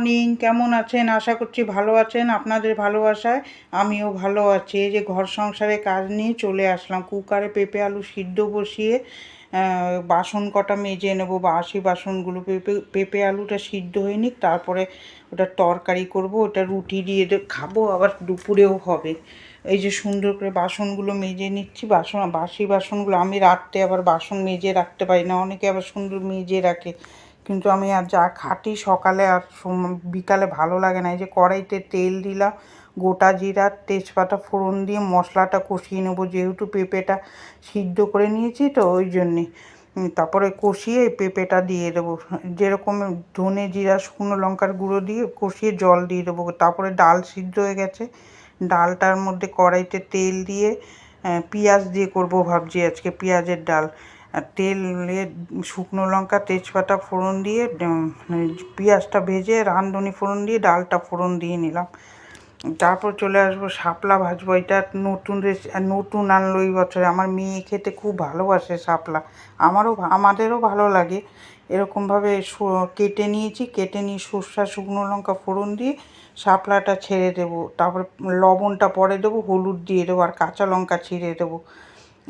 Morning কেমন আছেন? আশা করছি ভালো আছেন। আপনাদের ভালোবাসায় আমিও ভালো আছি। এই যে ঘর সংসারে কাজ নিয়ে চলে আসলাম। কুকারে পেঁপে, আলু সিদ্ধ বসিয়ে বাসন কটা মেজে নেব। বাসি বাসনগুলো পেঁপে পেঁপে, আলুটা সিদ্ধ হয়ে নিক। তারপরে ওটা তরকারি করব। ওটা রুটি দিয়ে খাব। আবার দুপুরেও হবে। এই যে সুন্দর করে বাসনগুলো মেজে নিচ্ছি। বাসন বাসি বাসনগুলো আমি রাখতে আবার বাসন মেজে রাখতে পারি না। অনেকে আবার সুন্দর মেজে রাখে। কিন্তু আমি আর যা খাটি সকালে আর বিকালে ভালো লাগে না। এই যে কড়াইতে তেল দিলাম, গোটা জিরা, তেজপাতা, ফোড়ন দিয়ে মশলাটা কষিয়ে নেব যেহেতু পেঁপেটা সিদ্ধ করে নিয়েছি তো ওই জন্যে। তারপরে কষিয়ে পেঁপেটা দিয়ে দেবো। যেরকম ধনে জিরা, শুকনো লঙ্কার গুঁড়ো দিয়ে কষিয়ে জল দিয়ে দেবো। তারপরে ডাল সিদ্ধ হয়ে গেছে। ডালটার মধ্যে কড়াইতে তেল দিয়ে পেঁয়াজ দিয়ে করব ভাবছি আজকে, পেঁয়াজের ডাল। তেলে শুকনো লঙ্কা, তেজপাতা ফোড়ন দিয়ে পেঁয়াজটা ভেজে, রাঁধুনি ফোড়ন দিয়ে, ডালটা ফোড়ন দিয়ে নিলাম। তারপর চলে আসব শাপলা ভাজবো। এটা নতুন রেসি নতুন আনলো এই বছরে। আমার মেয়ে খেতে খুব ভালোবাসে শাপলা। আমারও আমাদেরও ভালো লাগে। এরকমভাবে কেটে নিয়েছি। কেটে নিয়ে সর্ষা, শুকনো লঙ্কা ফোড়ন দিয়ে শাপলাটা ছেড়ে দেবো। তারপর লবণটা পরে দেবো, হলুদ দিয়ে দেবো, আর কাঁচা লঙ্কা ছিঁড়ে দেবো।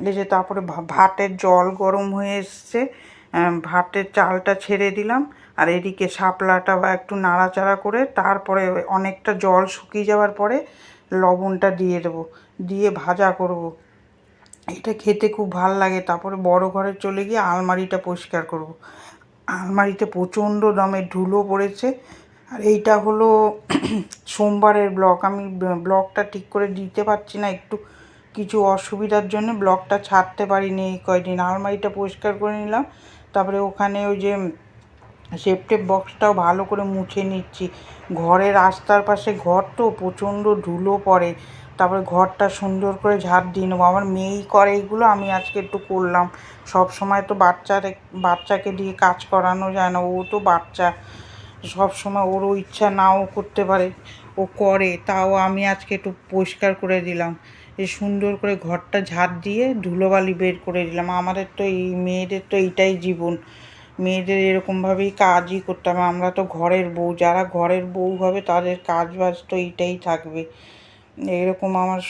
এই যে তারপরে ভাতের জল গরম হয়ে এসছে ভাতের চালটা ছেড়ে দিলাম, আর এদিকে শাপলাটা বা একটু নাড়াচাড়া করে তারপরে অনেকটা জল শুকিয়ে যাওয়ার পরে লবণটা দিয়ে দেবো, দিয়ে ভাজা করব। এটা খেতে খুব ভালো লাগে, তারপরে বড় ঘরে চলে গিয়ে আলমারিটা পরিষ্কার করব। আলমারিতে প্রচণ্ড দমে ধুলো পড়েছে, আর এইটা হলো সোমবারের ব্লগ আমি ব্লগটা ঠিক করে দিতে পারছি না, একটু কিছু অসুবিধার জন্য ব্লকটা ছাড়তে পারিনি এই কয়দিন। আলমারিটা পরিষ্কার করে নিলাম, তারপরে ওখানে ওই যে সেপটেপ বক্সটাও ভালো করে মুছে নিচ্ছি। ঘরের রাস্তার পাশে ঘর তো প্রচণ্ড ধুলো পড়ে, তারপরে ঘরটা সুন্দর করে ঝাড় দিয়ে নেব। আমার মেয়েই করে এইগুলো, আমি আজকে একটু করলাম। সব সময় তো বাচ্চার বাচ্চাকে দিয়ে কাজ করানো যায় না, ও তো বাচ্চা। সব সময় ওরও ইচ্ছা নাও করতে পারে, ও করে, তাও আমি আজকে একটু পরিষ্কার করে দিলাম। এই সুন্দর করে ঘরটা ঝাড় দিয়ে ধুলোবালি বের করে দিলাম। আমাদের তো এই মেয়েদের তো এইটাই জীবন। মেয়েদের এরকমভাবেই কাজই করতে হবে। আমরা তো ঘরের বউ, যারা ঘরের বউ হবে তাদের কাজ বাজ তো এইটাই থাকবে। এরকম আমার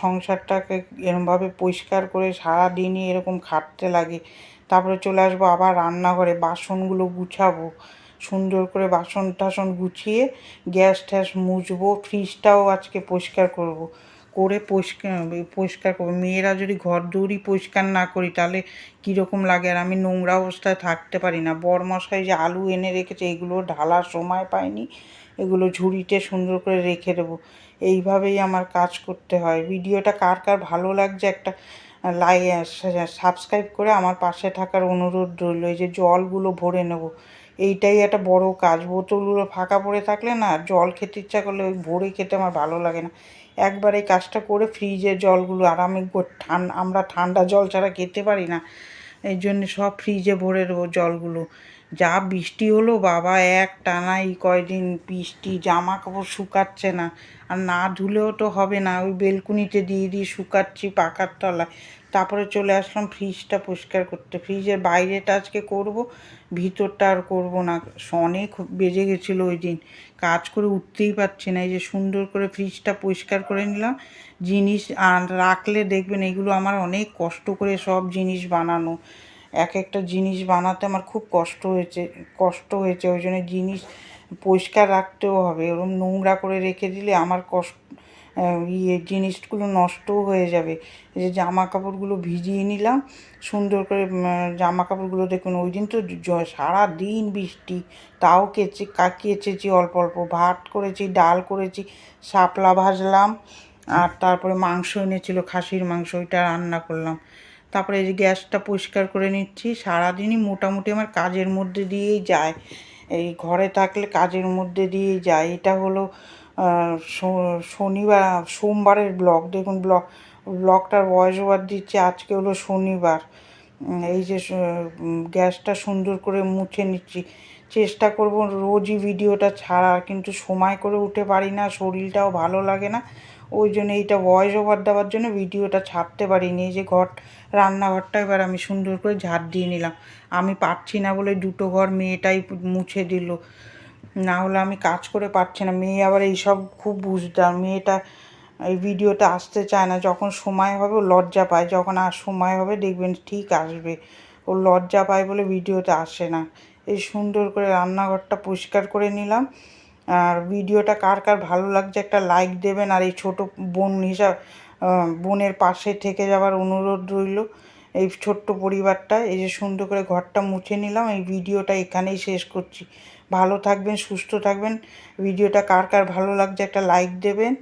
সংসারটাকে এরকমভাবে পরিষ্কার করে সারাদিনই এরকম খাটতে লাগে। তারপরে চলে আসব আবার রান্নাঘরে, বাসনগুলো গুছাবো। সুন্দর করে বাসন টাসন গুছিয়ে গ্যাস ট্যাস মুছবো, ফ্রিজটাও আজকে পরিষ্কার করব। করে পরিষ্কার পরিষ্কার করব। মেয়েরা যদি ঘর দৌড়ি পরিষ্কার না করি, তাহলে কীরকম লাগে? আর আমি নোংরা অবস্থায় থাকতে পারি না। বরমশাই যে আলু এনে রেখেছে, এগুলো ঢালার সময় পাইনি। এগুলো ঝুড়িতে সুন্দর করে রেখে দেবো। এইভাবেই আমার কাজ করতে হয়। ভিডিওটা কার কার ভালো লাগছে একটা লাই, সাবস্ক্রাইব করে আমার পাশে থাকার অনুরোধ রইল। এই যে জলগুলো ভরে নেব। এইটাই একটা বড় কাজ। বোতলগুলো ফাঁকা পড়ে থাকলে না জল খেতে ইচ্ছা করলে ওই ভরে খেতে আমার ভালো লাগে না। একবার এই কাজটা করে ফ্রিজের জলগুলো আর আমি ঠান্ডা আমরা ঠান্ডা জল ছাড়া খেতে পারি না। এই জন্য সব ফ্রিজে ভরে দেবো জলগুলো। যা বৃষ্টি হলো বাবা, এক টানাই কয়দিন বৃষ্টি জামা কাপড় শুকাচ্ছে না। আর না ধুলেও তো হবে না, ওই বেলকুনিতে দিয়ে দিয়ে শুকাচ্ছি পাকার তলায়। তারপরে চলে আসলাম ফ্রিজটা পরিষ্কার করতে। ফ্রিজের বাইরেটা আজকে করব, ভিতরটা আর করব না। অনেক বেজে গেছিল ওই দিন। কাজ করে উঠতেই পারছি না, এই যে সুন্দর করে ফ্রিজটা পরিষ্কার করে নিলাম। জিনিস রাখলে দেখবেন এগুলো আমার অনেক কষ্ট করে সব জিনিস বানানো। এক একটা জিনিস বানাতে আমার খুব কষ্ট হয়েছে কষ্ট হয়েছে। ওই জন্য জিনিস পরিষ্কার রাখতেও হবে। ওরকম নোংরা করে রেখে দিলে আমার কষ্ট ইয়ে জিনিসগুলো নষ্টও হয়ে যাবে। এই যে জামা কাপড়গুলো ভিজিয়ে নিলাম, সুন্দর করে জামা কাপড়গুলো দেখুন, ওই দিন তো সারা দিন বৃষ্টি, তাও কেচে, কা- কেচেছি অল্প অল্প, ভাত করেছি, ডাল করেছি, শাপলা ভাজলাম, আর তারপরে মাংস এনেছিল, খাসির মাংস, ওইটা রান্না করলাম। তারপরে এই যে গ্যাসটা পরিষ্কার করে নিচ্ছি, সারাদিনই মোটামুটি আমার কাজের মধ্যে দিয়েই যায়। এই ঘরে থাকলে কাজের মধ্যে দিয়েই যায়। এটা হলো শনিবার, সোমবারের ব্লগ। দেখুন, ব্লগ, ব্লগটার ভয়েস ওভার দিচ্ছে, আজকে হলো শনিবার। এই যে গ্যাসটা সুন্দর করে মুছে নিচ্ছি। চেষ্টা করব রোজই ভিডিওটা ছাড়ার, কিন্তু সময় করে উঠে পারি না, শরীরটাও ভালো লাগে না। ওই জন্য এইটা ভয়েস ওভার দেওয়ার জন্য ভিডিওটা ছাড়তে পারিনি। এই যে ঘর, রান্নাঘরটা এবার আমি সুন্দর করে ঝাড় দিয়ে নিলাম। আমি পারছি না বলে দুটো ঘর মেয়েটাই মুছে দিল। না হলে আমি কাজ করে পারছি না। মেয়ে আবার এইসব খুব বুঝদার মেয়েটা এই ভিডিওতে আসতে চায় না। যখন সময় হবে ও লজ্জা পায়। যখন আর সময় হবে দেখবেন ঠিক আসবে। ও লজ্জা পায় বলে ভিডিওতে আসে না। এই সুন্দর করে রান্নাঘরটা পরিষ্কার করে নিলাম। আর ভিডিওটা কার কার ভালো লাগছে একটা লাইক দেবেন। আর এই ছোট বোন হিসাব বোনের পাশে থেকে যাওয়ার অনুরোধ রইল এই ছোট্ট পরিবারটা এই যে সুন্দর করে ঘরটা মুছে নিলাম। এই ভিডিওটা এখানেই শেষ করছি। ভালো থাকবেন, সুস্থ থাকবেন। ভিডিওটা কার কার ভালো লাগছে একটা লাইক দেবেন।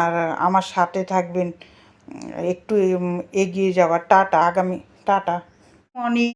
আর আমার সাথে থাকবেন একটু এগিয়ে যাওয়ার। টাটা, আগামী, টাটা। অনেক